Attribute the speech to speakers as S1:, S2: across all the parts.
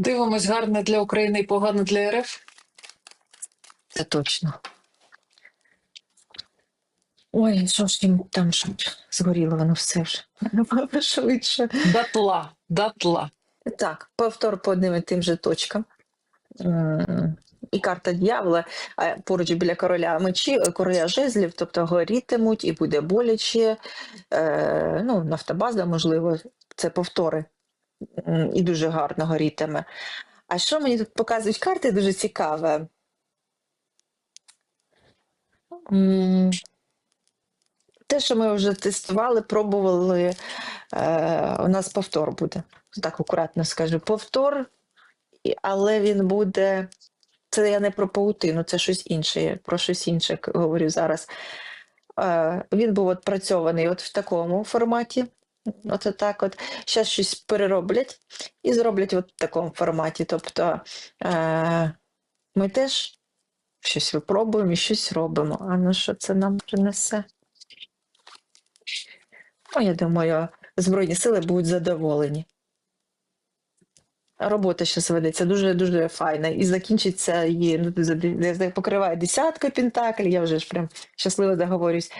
S1: Дивимось гарне для України і погано для РФ.
S2: Це точно. Ой, що ж їм там щоб згоріло воно все вже. Швидше.
S1: Датла, датла.
S2: Так, повтор по одним і тим же точкам. І карта дьявола, поруч біля короля мечі, короля жезлів, тобто горітимуть і буде боляче. Е, ну, нафтобаза, можливо, це повтори. І дуже гарно горітиме. А що мені тут показують карти, дуже цікаве. Те, що ми вже тестували, пробували, е, у нас повтор буде. Так акуратно скажу. Повтор, але він буде. Це я не про паутину, це щось інше. Я про щось інше говорю зараз. Е, він був відпрацьований от в такому форматі. От так от. Зараз щось перероблять і зроблять от в такому форматі. Тобто е, ми теж щось випробуємо і щось робимо. А ну що це нам принесе? Ну, я думаю, Збройні сили будуть задоволені. Робота зараз ведеться дуже дуже файна. І закінчиться її, ну, покриває десятка пентаклів. Я вже ж прям щасливо заговорюсь.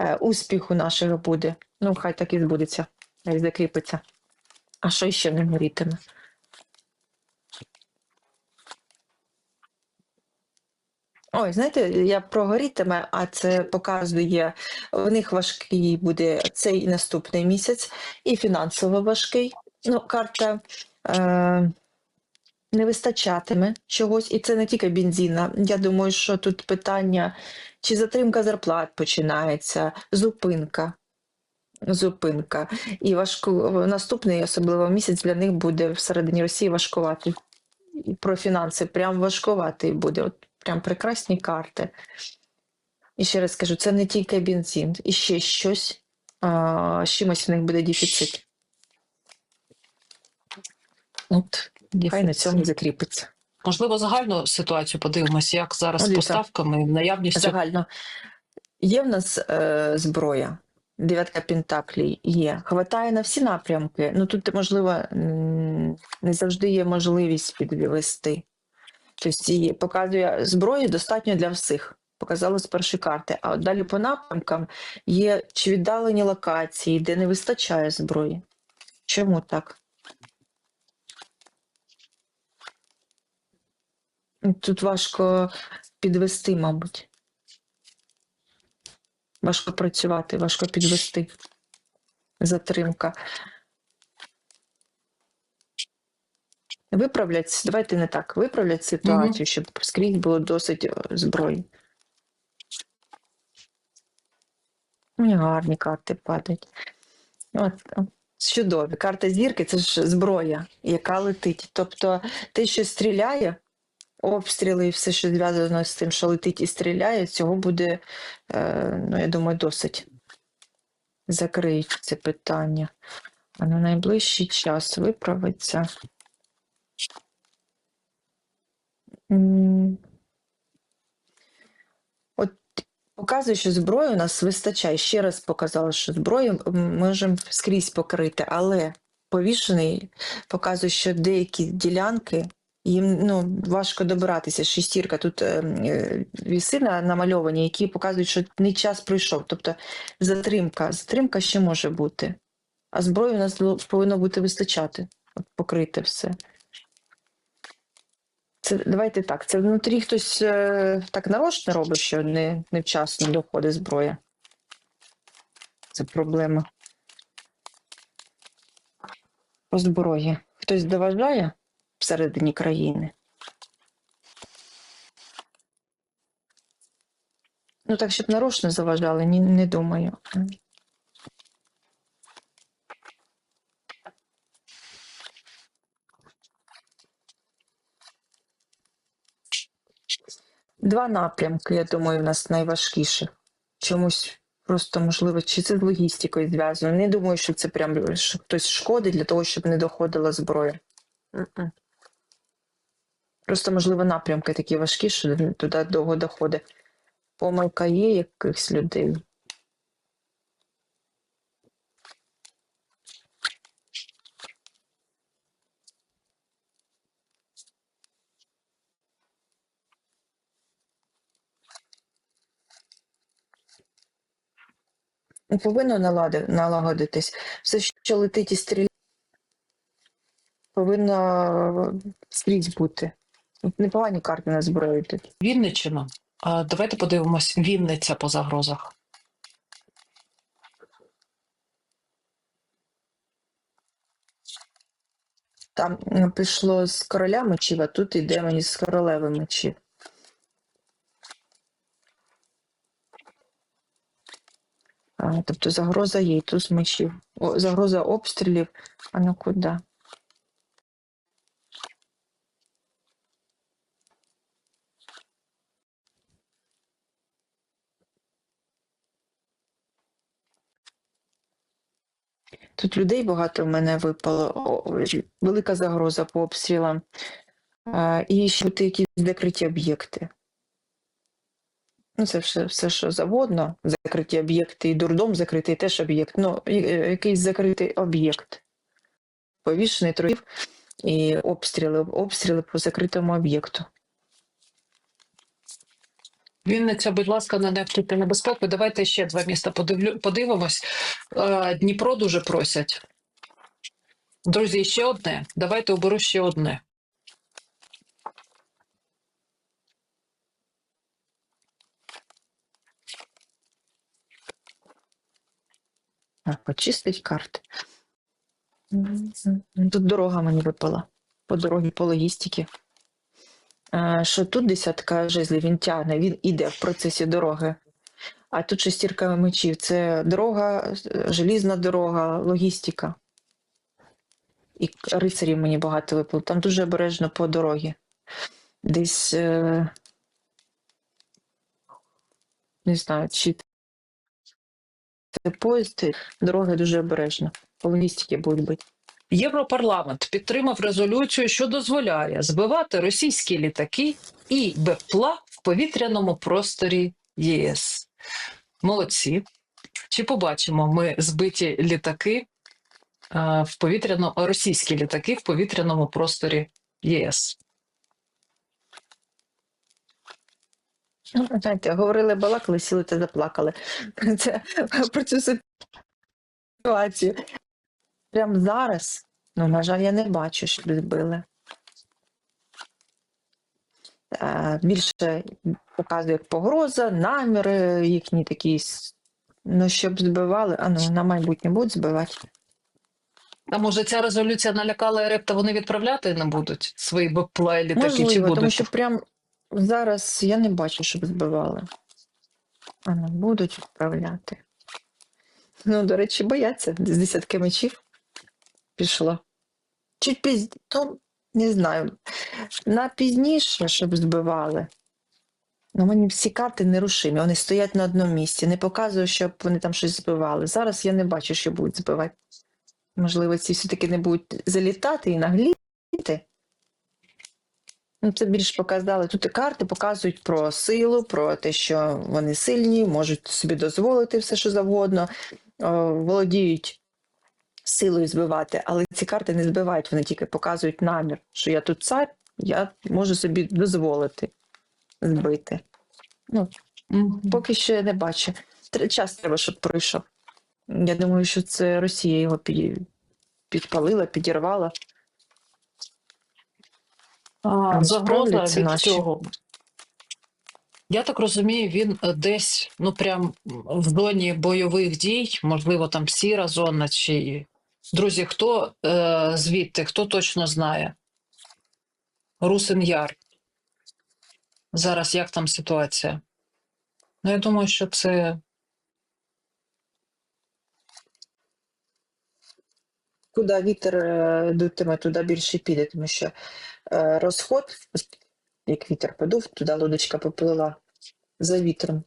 S2: Е, успіху нашого буде. Ну, хай так і збудеться, хай закріпиться. А що ще не горітиме? Ой, знаєте, я про горітиме, а це показує, в них важкий буде цей наступний місяць, і фінансово важкий. Ну, карта е, не вистачатиме чогось, і це не тільки бензина. Я думаю, що тут питання, чи затримка зарплат починається, зупинка. Зупинка. І важко наступний, особливо місяць для них буде всередині Росії важкуватий. І про фінанси прям важкуватий буде. От прям прекрасні карти. І ще раз скажу, це не тільки бензин, і ще щось. А, з чимось в них буде дефіцит. От, хай на цьому закріпиться.
S1: Можливо, загальну ситуацію подивимося, як зараз з поставками, наявністю.
S2: Загально. Є в нас е, зброя, дев'ятка пентаклей є. Хватає на всі напрямки. Ну тут, можливо, не завжди є можливість підвести. Тобто показує зброї достатньо для всіх. Показали з першої карти. А от далі по напрямкам є чи віддалені локації, де не вистачає зброї. Чому так? Тут важко підвести, мабуть. Важко працювати, важко підвести. Затримка. Виправлять, давайте не так, виправлять ситуацію, щоб скрізь було досить е, зброї. Мені гарні карти падають. От, чудові. Карта зірки це ж зброя, яка летить. Тобто те, що стріляє, обстріли і все, що зв'язано з тим, що летить і стріляє, цього буде, е, ну, я думаю, досить. Закриють це питання. А на найближчий час виправиться. От показує, що зброї у нас вистачає. Ще раз показала, що зброю можемо скрізь покрити, але повішений показує, що деякі ділянки їм ну, важко добиратися. Шестірка тут е, е, віси на- намальовані, які показують, що не час прийшов. Тобто затримка. Затримка ще може бути. А зброї у нас повинно бути вистачати, покрити все. Це давайте так. Це внутрі хтось е, так нарочно робить, що не, невчасно доходить зброя. Це проблема. По зброї. Хтось доважає всередині країни. Ну так, щоб нарочно заважали, ні, не думаю. Два напрямки, я думаю, в нас найважкіші. Чомусь просто можливо, чи це з логістикою зв'язано. Не думаю, що це прям що хтось шкодить для того, щоб не доходила зброя. Просто, можливо, напрямки такі важкі, що туди довго доходить. Помилка є якихось людей. Ну, повинно налагодитись. Все, що летить і стріляє, повинно е, скрізь бути. Непогані карти на зброю йдуть.
S1: Вінниччина. А, давайте подивимось Вінниця по загрозах.
S2: Там пішло з короля мечів, а тут іде мені з королеви мечів. А, тобто загроза є, і туз мечів. О, загроза обстрілів. А ну куди? Тут людей багато в мене випало. Велика загроза по обстрілам. І ще якісь закриті об'єкти. Ну, це все, все, що заводно, закриті об'єкти, і дурдом закритий теж об'єкт. Ну, е, якийсь закритий об'єкт. Повішений троїв і обстріли, обстріли по закритому об'єкту.
S1: Вінниця, будь ласка, не невтити небезпеку. Давайте ще два міста подивлю, подивимось. Е, Дніпро дуже просять. Друзі, ще одне. Давайте оберу ще одне.
S2: А, почистить карти. Тут дорога мені випала. По дорогі, по логістиці. А, Що тут десятка жезлів він тягне, він іде в процесі дороги. А тут шестірка мечів. Це дорога, е, желізна дорога, логістика. І рицарів мені багато випало. Там дуже обережно по дорогі. Десь е... не знаю, чи це поїзд, дороги дуже обережно. По логістиці будуть бити.
S1: Європарламент підтримав резолюцію, що дозволяє збивати російські літаки і БПЛА в повітряному просторі ЄС. Молодці. Чи побачимо ми збиті літаки е, в повітряно російські літаки в повітряному просторі ЄС?
S2: Ну, знаєте, говорили, балакали, сіли та заплакали. Про цю ситуацію. Прямо зараз, ну, на жаль, я не бачу, щоб збили. Е, Більше показує як погроза, наміри їхні такі. Ну, щоб збивали, а ну, на майбутнє будуть збивати.
S1: А може ця резолюція налякала РФ, та вони відправляти не будуть свої БПЛА і літаки? чи
S2: Можливо,
S1: будуть?
S2: тому що прям зараз я не бачу, щоб збивали. А ну, будуть відправляти. Ну, до речі, бояться. З десятки мечів пішло. Чуть пізніше, ну, не знаю. На пізніше, щоб збивали. Ну, мені всі карти нерушимі, вони стоять на одному місці. Не показую, щоб вони там щось збивали. Зараз я не бачу, що будуть збивати. Можливо, ці все-таки не будуть залітати і нагліти. Ну, це більш показали. Тут і карти показують про силу, про те, що вони сильні, можуть собі дозволити все, що завгодно, володіють силою збивати, але ці карти не збивають, вони тільки показують намір, що я тут цар, я можу собі дозволити збити. Ну, поки що я не бачу. Час треба, щоб пройшов. Я думаю, що це Росія його підпалила, підірвала.
S1: А, загроза від
S2: наші.
S1: цього. Я так розумію, він е, десь, ну прям в зоні бойових дій, можливо, там сіра зона чи. Друзі, хто е, звідти, хто точно знає? Русин Яр. Зараз як там ситуація? Ну, я думаю, що це
S2: Куди вітер е, дутиме, туди більше піде, тому що е, розход, як вітер подув, туди лодочка поплила за вітром.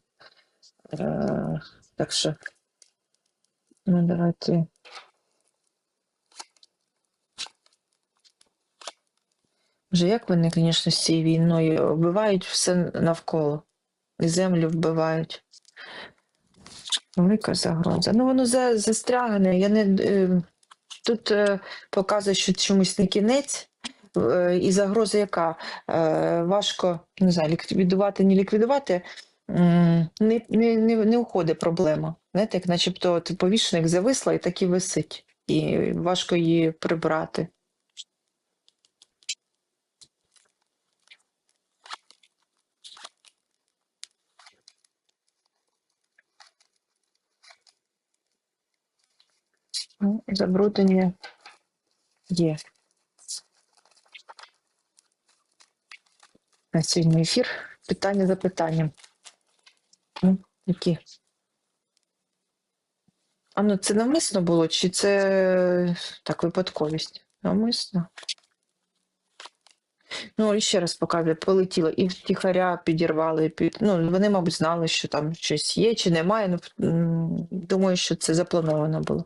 S2: Е, так що, ну давайте. Вже як вони, звісно, з цією війною вбивають все навколо. І землю вбивають. Велика загроза. Ну, воно за, застрягане. Я не, е, тут е, показує, що чомусь не кінець, е, і загроза яка? Важко не знаю, ліквідувати, не ліквідувати, не, не, не, не уходить проблема. Знаєте, як начебто от повішеник зависла і так і висить. І важко її прибрати. Ну, Забруднення є. На сьогодні ефір. Питання за питанням. Ну, які? А ну це навмисно було, чи це так випадковість? Навмисно. Ну, ще раз показую, полетіло, і втіхаря підірвали. Під... Ну, вони, мабуть, знали, що там щось є чи немає. Ну, думаю, що це заплановано було